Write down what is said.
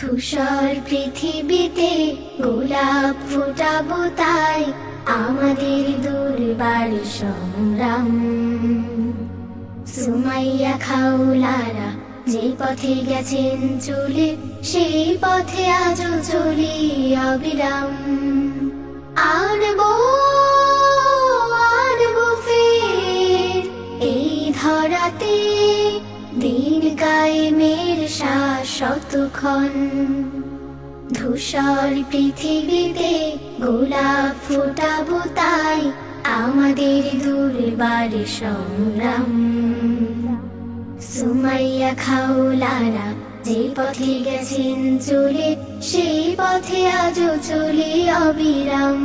ধূসর পৃথিবীতে গোলাপ ফুটাবো তাই আমাদের দুর্বার সংগ্রাম। সুমাইয়া খাউলারা যে পথে গেছেন চলে, সেই পথে আজও চলি অবিরাম। আনব আনব ফের এই ধরাতে শাশ্বতক্ষণ ধূসর পৃথিবীতে গোলাপ ফুটাবো তাই আমাদের দুর্বার সংগ্রাম। সুমাইয়া খাওলারা যে পথে গেছেন চলে সেই পথে আজও চলে অবিরাম।